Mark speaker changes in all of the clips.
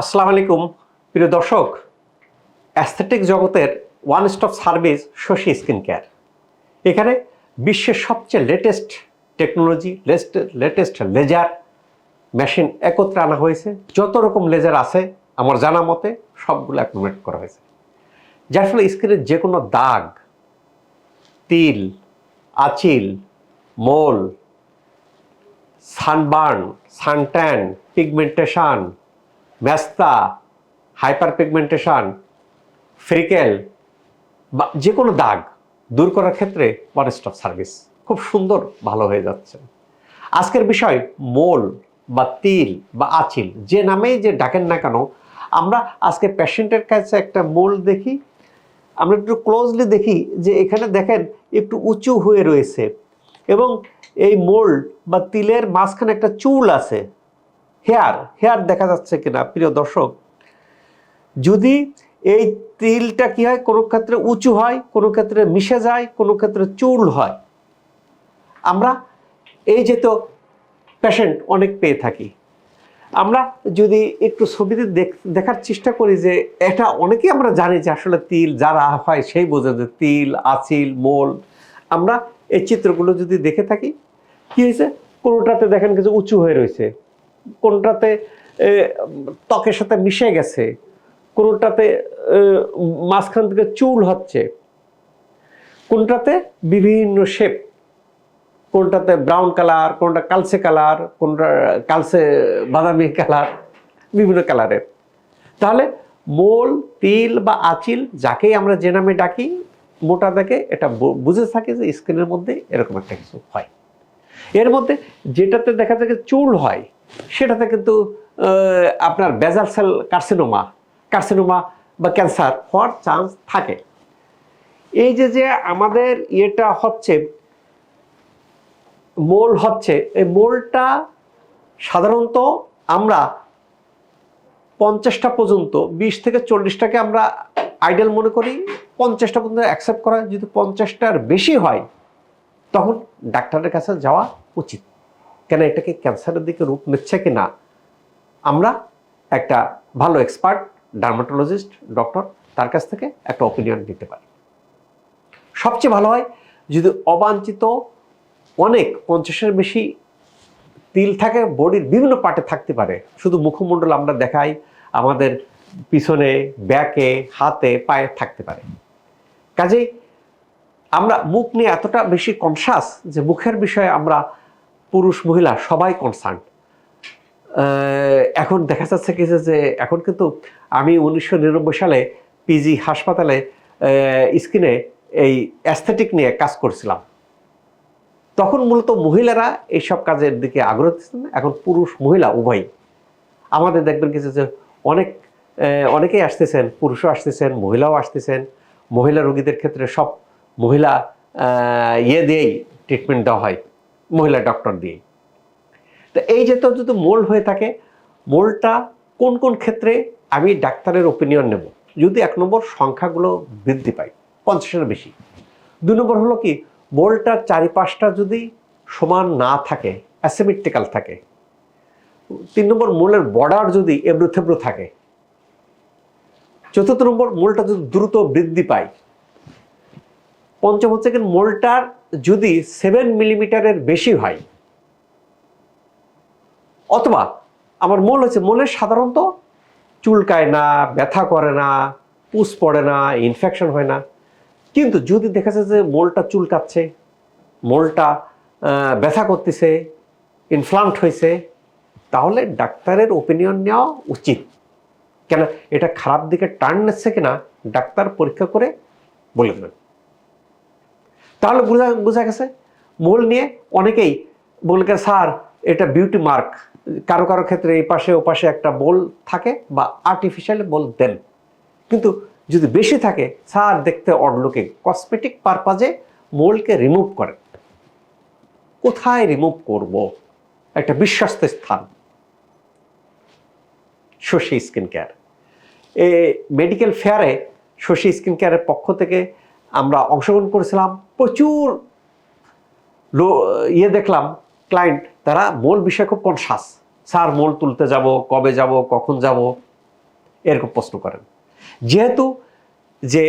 Speaker 1: আসসালামু আলাইকুম, প্রিয় দর্শক। অ্যাস্থেটিক জগতের one stop service Shashi skin care এখানে বিশ্বের সবচেয়ে latest technology latest laser machine একত্রে আনা হয়েছে। যত রকম লেজার আছে, আমার জানা মতে সবগুলো অ্যাকোমোডেট করা হয়েছে। যার ফলে স্কিনের যে কোনো দাগ, তিল, আচিল, মোল সানবার্ন সানট্যান পিগমেন্টেশন ম্যাস্তা হাইপার পিগমেন্টেশন ফ্রিকেল, বা যে কোনো দাগ দূর করার ক্ষেত্রে ওয়ান স্টপ সার্ভিস খুব সুন্দর ভালো হয়ে যাচ্ছে। আজকের বিষয় মোল বা তিল বা আচিল, যে নামেই যে ডাকেন না কেন, আমরা আজকে পেশেন্টের কাছে একটা মোল দেখি, আমরা একটু ক্লোজলি দেখি যে এখানে দেখেন একটু উঁচু হয়ে রয়েছে এবং এই মোল্ড বা তিলের মাঝখানে একটা চুল আছে। হেয়ার হেয়ার দেখা যাচ্ছে কিনা, প্রিয় দর্শক? যদি এই তিলটা কি হয়? কোনো ক্ষেত্রে উঁচু হয়, কোনো ক্ষেত্রে মিশে যায়, কোনো ক্ষেত্রে চুল হয়। আমরা এই যে তো পেশেন্ট অনেক পেয়ে থাকি। আমরা যদি একটু ছবিতে দেখ- দেখার চেষ্টা করি যে এটা অনেকেই আমরা জানি যে আসলে তিল যারা হয় সেই বোঝে যে তিল, আচিল, মোল। আমরা এই চিত্রগুলো যদি দেখে থাকি, কি হয়েছে? কোনোটাতে দেখেন কিছু উঁচু হয়ে রয়েছে। কোনটাতে ত্বকের সাথে মিশে গেছে, কোনটাতে মাঝখান থেকে চুল হচ্ছে, কোনটাতে বিভিন্ন শেপ কোনটাতে ব্রাউন কালার কোনটা কালসে কালার কোনটা কালসে বাদামি কালার বিভিন্ন কালারের তাহলে মোল, তিল বা আচিল যাকেই আমরা যে নামে ডাকি, মোটা দেখে এটা বুঝে থাকে যে স্কিনের মধ্যে এরকম একটা কিছু হয়। এর মধ্যে যেটাতে দেখা যায় চুল হয় সেটাতে কিন্তু আপনার বেজাল সেল কার্সিনোমা কার্সিনোমা বা ক্যান্সার হওয়ার চান্স থাকে। এই যে যে আমাদের ইয়েটা হচ্ছে, মোল হচ্ছে, এই মোলটা সাধারণত আমরা পঞ্চাশটা পর্যন্ত, বিশ থেকে চল্লিশটাকে আমরা আইডল মনে করি, পঞ্চাশটা পর্যন্ত অ্যাকসেপ্ট করা যদি পঞ্চাশটার বেশি হয়, তখন ডাক্তারের কাছে যাওয়া উচিত। কেন এটাকে ক্যান্সারের দিকে রূপ নিচ্ছে কি না আমরা একটা ভালো এক্সপার্ট ডার্মাটোলজিস্ট ডক্টর তার কাছ থেকে একটা ওপিনিয়ন নিতে পারি। সবচেয়ে ভালো হয় যদি অবাঞ্ছিত অনেক পঞ্চাশের বেশি তিল থাকে, বডির বিভিন্ন পার্টে থাকতে পারে। শুধু মুখমণ্ডল আমরা দেখাই, আমাদের পিছনে, ব্যাকে, হাতে, পায়ে থাকতে পারে। কাজেই আমরা মুখ নিয়ে এতটা বেশি কনসাস যে মুখের বিষয়ে আমরা পুরুষ, মহিলা, সবাই কনসার্ন এখন দেখা যাচ্ছে কি যে- এখন কিন্তু আমি উনিশশো নিরানব্বই সালে পিজি হাসপাতালে স্কিনে এই অ্যাস্থেটিক নিয়ে কাজ করছিলাম। তখন মূলত মহিলারা এইসব কাজের দিকে আগ্রহ দিচ্ছেন, এখন পুরুষ, মহিলা উভয় আমাদের দেখবেন কিছু যে অনেক অনেকেই আসতেছেন, পুরুষও আসতেছেন, মহিলাও আসতেছেন। মহিলা রোগীদের ক্ষেত্রে সব মহিলা ইয়ে দিয়েই ট্রিটমেন্ট দেওয়া হয়। মহিলা ডক্টর দিয়ে। তো এই যে তো যদি মোল হয়ে থাকে, মোলটা কোন কোন ক্ষেত্রে আমি ডাক্তারের ওপিনিয়ন নেব? যদি এক নম্বর সংখ্যাগুলো বৃদ্ধি পায় পঞ্চাশের বেশি। দু নম্বর হলো কি, মোলটার চারিপাশটা যদি সমান না থাকে অ্যাসিমেট্রিক্যাল থাকে, তিন নম্বর মোলের বর্ডার যদি এবড়ো থেবড়ো থাকে, চতুর্থ নম্বর মোলটা যদি দ্রুত বৃদ্ধি পায় পঞ্চম হচ্ছে কি মোলটার যদি সেভেন মিলিমিটারের বেশি হয়, অথবা আমার মোল হচ্ছে, মোলের সাধারণত চুলকায় না, ব্যথা করে না, পুষ পড়ে না ইনফেকশন হয় না। কিন্তু যদি দেখা যায় যে মোলটা চুলকাচ্ছে মোলটা ব্যথা করতেছে ইনফ্লামড হয়েছে, তাহলে ডাক্তারের ওপিনিয়ন নেওয়া উচিত। কেন, এটা খারাপ দিকে টার্ন নিচ্ছে কিনা, ডাক্তার পরীক্ষা করে বলে দেবেন। তাহলে বোঝা বোঝা গেছে? মোল নিয়ে অনেকেই বলে স্যার, এটা বিউটি মার্ক কারও কারও ক্ষেত্রে এই পাশে, ও পাশে একটা বোল থাকে বা আর্টিফিশিয়াল বোল দেন। কিন্তু যদি বেশি থাকে, স্যার দেখতে অডলুকিং কসমেটিক পারপাজে মোলকে রিমুভ করে। কোথায় রিমুভ করব? একটা বিশ্বস্ত স্থান। শশী স্কিন কেয়ার এ মেডিকেল ফেয়ারে শশী স্কিন কেয়ারের পক্ষ থেকে আমরা অংশগ্রহণ করেছিলাম। প্রচুর লো ইয়ে দেখলাম ক্লায়েন্ট তারা মোল বিষয়ে খুব কনসাস স্যার, মোল তুলতে যাব, কবে যাব, কখন যাব, এরকম প্রশ্ন করেন। যেহেতু যে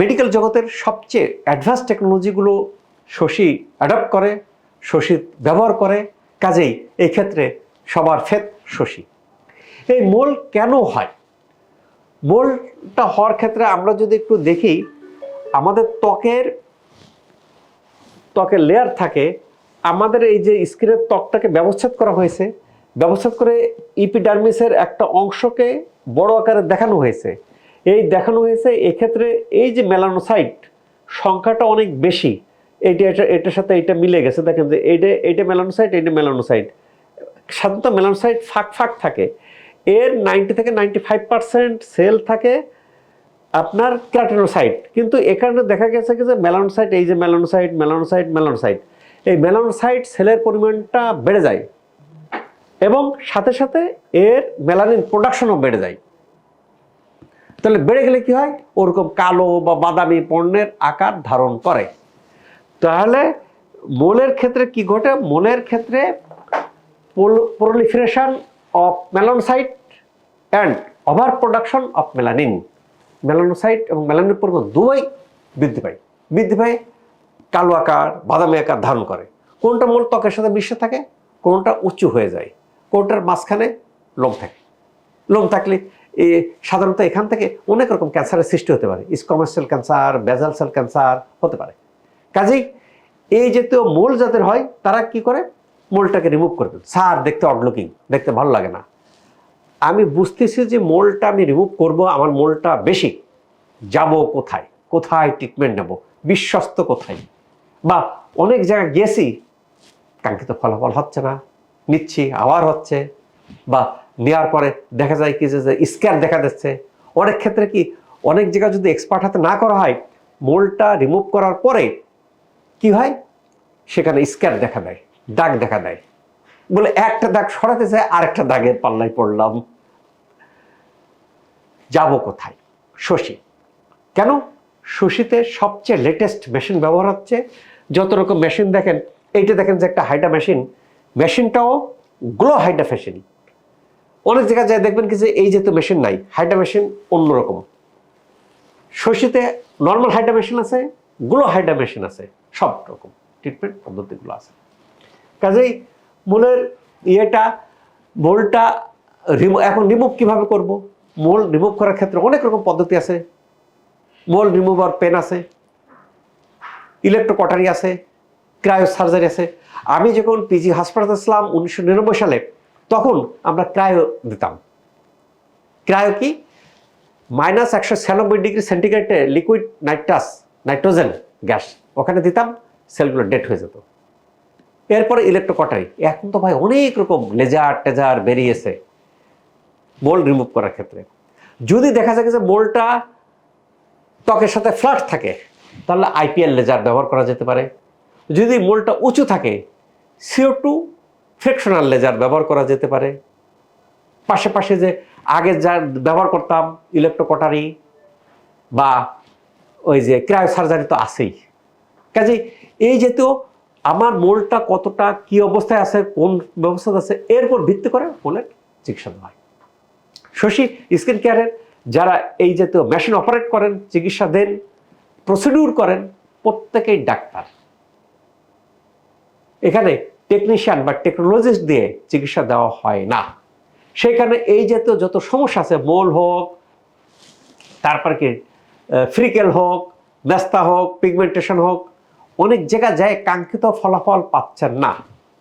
Speaker 1: মেডিকেল জগতের সবচেয়ে অ্যাডভান্স টেকনোলজিগুলো শশী অ্যাডাপ্ট করে, শশী ব্যবহার করে, কাজেই এই ক্ষেত্রে সবার ফেত শশী। এই মোল কেন হয়? মোলটা হওয়ার ক্ষেত্রে আমরা যদি একটু দেখি আমাদের ত্বকের ত্বকের লেয়ার থাকে, আমাদের এই যে স্কিনের ত্বকটাকে ব্যবচ্ছেদ করা হয়েছে, ব্যবচ্ছেদ করে ইপিডার্মিসের একটা অংশকে বড় আকারে দেখানো হয়েছে। এই দেখানো হয়েছে, এক্ষেত্রে এই যে মেলানোসাইট সংখ্যাটা অনেক বেশি, এইটা এটা এটার সাথে এটা মিলে গেছে। দেখেন যে এইটা এইটা মেলানোসাইট এইটা মেলানোসাইট সাধারণত মেলানোসাইট ফাঁক ফাঁক থাকে। এর নাইনটি থেকে নাইনটি ফাইভ পার্সেন্ট সেল থাকে আপনার ক্যাটেনোসাইট কিন্তু এখানে দেখা গেছে যে মেলানোসাইট, এই যে মেলানোসাইট মেলানোসাইট মেলানোসাইট, এই মেলানোসাইট সেলের পরিমাণটা বেড়ে যায় এবং সাথে সাথে এর মেলানিন প্রোডাকশনও বেড়ে যায়। তাহলে বেড়ে গেলে কি হয়? ওরকম কালো বা বাদামি পণ্যের আকার ধারণ করে। তাহলে মোলের ক্ষেত্রে কি ঘটে? মোলের ক্ষেত্রে proliferation of melanocyte and over production of melanin melanocyte এবং মেলানিন পরিমাণ দুই বৃদ্ধি পায়। বৃদ্ধি পায় কালো আকার, বাদামি আকার ধারণ করে। কোনটা মূল ত্বকের সাথে মিশে থাকে, কোনটা উঁচু হয়ে যায়। কোনটার মাঝখানে লোম থাকে। লোম থাকলে এ সাধারণত এখান থেকে অনেক রকম ক্যান্সারের সৃষ্টি হতে পারে। Squamous cell cancer, basal cell cancer হতে পারে। কাজেই এই জাতীয় মোল যাদের হয়, তারা কি করে? মোলটাকে রিমুভ করবেন সার দেখতে অড লুকিং দেখতে ভালো লাগে না। আমি বুঝতেছি যে মোলটা আমি রিমুভ করব, আমার মোলটা বেশি। যাব কোথায়? কোথায় ট্রিটমেন্ট নেব? বিশ্বস্ত কোথায়? বা অনেক জায়গায় গেছি, কাঙ্ক্ষিত ফলাফল হচ্ছে না। নিচ্ছি, আবার হচ্ছে। বা নেওয়ার পরে দেখা যায় কি যে স্ক্যার দেখা যাচ্ছে। অনেক ক্ষেত্রে কি অনেক জায়গায় যদি এক্সপার্ট হাতে না করা হয়, মোলটা রিমুভ করার পরে কি হয়? সেখানে স্ক্যার দেখা দেয়, দাগ দেখা দেয়। বলে একটা দাগ সরাতে চায় আরেকটা দাগের পাল্লায় পড়লাম। যাব কোথায়? শশী। কেন? শশীতে সবচেয়ে লেটেস্ট মেশিন ব্যবহার হচ্ছে, যত রকম মেশিন দেখেন, এইটা দেখেন যে একটা হাইডা মেশিন মেশিনটাও গ্লো হাইডা মেশিন অনেক জায়গায় যায় দেখবেন কি যে এই যেহেতু মেশিন নাই, হাইডা মেশিন অন্যরকম। শশীতে নর্মাল হাইডা মেশিন আছে গ্লো হাইডা মেশিন আছে সব রকম ট্রিটমেন্ট পদ্ধতিগুলো আছে। কাজেই মূলের ইয়েটা, মোলটা এখন রিমুভ কীভাবে করব? মোল রিমুভ করার ক্ষেত্রে অনেক রকম পদ্ধতি আছে। মোল রিমুভার পেন আছে। ইলেকট্রোকটারি আছে। ক্রায়ো সার্জারি আছে। আমি যখন পিজি হাসপাতাল ছিলাম উনিশশো নিরানব্বই সালে, তখন আমরা ক্রায়ো দিতাম। ক্রায়ো কি? মাইনাস একশো ছিয়ানব্বই ডিগ্রি সেন্টিগ্রেডে লিকুইড নাইট্রাস নাইট্রোজেন গ্যাস ওখানে দিতাম সেলগুলো ডেট হয়ে যেত। এরপরে ইলেকট্রোকটারি এখন তো ভাই অনেক রকম লেজার টেজার বেরিয়েছে মোল্ড রিমুভ করার ক্ষেত্রে। যদি দেখা যায় যে মোলটা ত্বকের সাথে ফ্ল্যাট থাকে, তাহলে আইপিএল লেজার ব্যবহার করা যেতে পারে। যদি মোলটা উঁচু থাকে সিও টু ফ্রিকশনাল লেজার ব্যবহার করা যেতে পারে। পাশাপাশি যে আগে যা ব্যবহার করতাম ইলেকট্রোকটারি বা ওই যে ক্রায়ো সার্জারি তো আছেই। কাজে এই যেহেতু আমার মোলটা কতটা, কি অবস্থায় আছে, কোন ব্যবস্থায় আছে এর উপর ভিত্তি করে মোলের চিকিৎসা দেওয়া হয়। শশী স্কিন কেয়ারের যারা এই জাতীয় মেশিন অপারেট করেন, চিকিৎসা দেন, প্রসিডিউর করেন, প্রত্যেকেই ডাক্তার। এখানে টেকনিশিয়ান বা টেকনোলজিস্ট দিয়ে চিকিৎসা দেওয়া হয় না। সেখানে এই জাতীয় যত সমস্যা আছে, মোল হোক, তারপর কি ফ্রিকেল হোক ব্যস্তা হোক পিগমেন্টেশন হোক অনেক জায়গা যায়, কাঙ্ক্ষিত ফলাফল পাচ্ছেন না।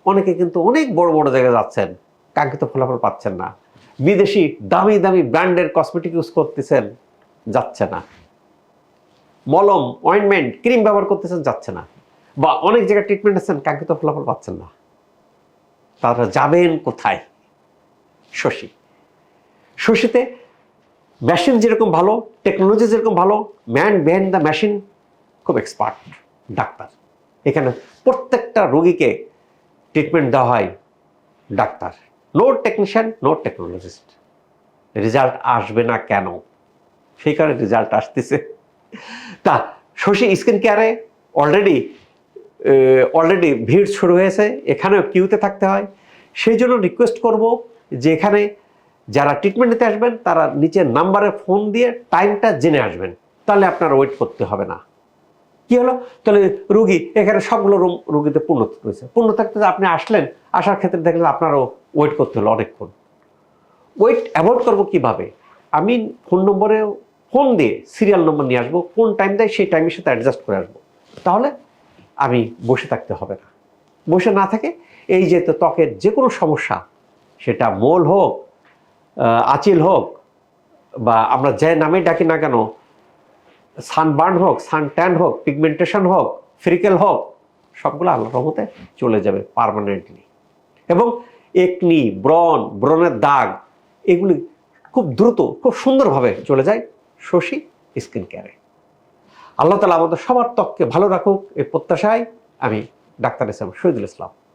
Speaker 1: অনেকে কিন্তু অনেক বড় বড় জায়গায় যাচ্ছেন, কাঙ্ক্ষিত ফলাফল পাচ্ছেন না। বিদেশি দামি দামি ব্র্যান্ডের কসমেটিক ইউজ করতেছেন, যাচ্ছে না। মলম অয়েন্টমেন্ট ক্রিম ব্যবহার করতেছেন, যাচ্ছে না। বা অনেক জায়গায় ট্রিটমেন্ট আছেন কাঙ্ক্ষিত ফলাফল পাচ্ছেন না। তারা যাবেন কোথায়? শশী। শশীতে মেশিন যেরকম ভালো টেকনোলজি যেরকম ভালো ম্যান বিহাইন্ড দ্য মেশিন খুব এক্সপার্ট ডাক্তার। এখানে প্রত্যেকটা রোগীকে ট্রিটমেন্ট দেওয়া হয় doctor. No technician no technologist result আসবে না কেন? সেই কারণে রেজাল্ট আসতেছে। তা, শশী স্কিন কেয়ারে অলরেডি অলরেডি ভিড় শুরু হয়েছে। এখানেও কিউতে থাকতে হয়। সেই জন্য রিকোয়েস্ট করব যে এখানে যারা ট্রিটমেন্ট নিতে আসবেন, তারা নিচের নাম্বারে ফোন দিয়ে টাইমটা জেনে আসবেন। তাহলে আপনার ওয়েট করতে হবে না। কি হলো? তাহলে রুগী, এখানে সবগুলো রুম রুগীতে পূর্ণ রয়েছে। পূর্ণ থাকতে আপনি আসলেন, আসার ক্ষেত্রে দেখলেন আপনারও ওয়েট করতে হলো অনেকক্ষণ। ওয়েট অ্যাভয়েড করব কীভাবে? আমি ফোন নম্বরে ফোন দিয়ে সিরিয়াল নম্বর নিয়ে আসব, কোন টাইম দেয় সেই টাইমের সাথে অ্যাডজাস্ট করে আসব। তাহলে আমি বসে থাকতে হবে না। বসে না থাকে এই যে তো ত্বকের যে কোনো সমস্যা, সেটা মোল হোক আঁচিল হোক, বা আমরা যে নামে ডাকি না কেন সানবার্ন হোক, সান ট্যান হোক, পিগমেন্টেশন হোক, ফ্রিকেল হোক, সবগুলো আল্লাহর রহমতে চলে যাবে পার্মানেন্টলি। এবং একনি, ব্রণ, ব্রণের দাগ, এগুলি খুব দ্রুত, খুব সুন্দরভাবে চলে যায় শশী স্কিন কেয়ারে। আল্লাহ তালা আমাদের সবার ত্বককে ভালো রাখুক, এই প্রত্যাশায় আমি ডাক্তার ইসলাম শহীদুল ইসলাম।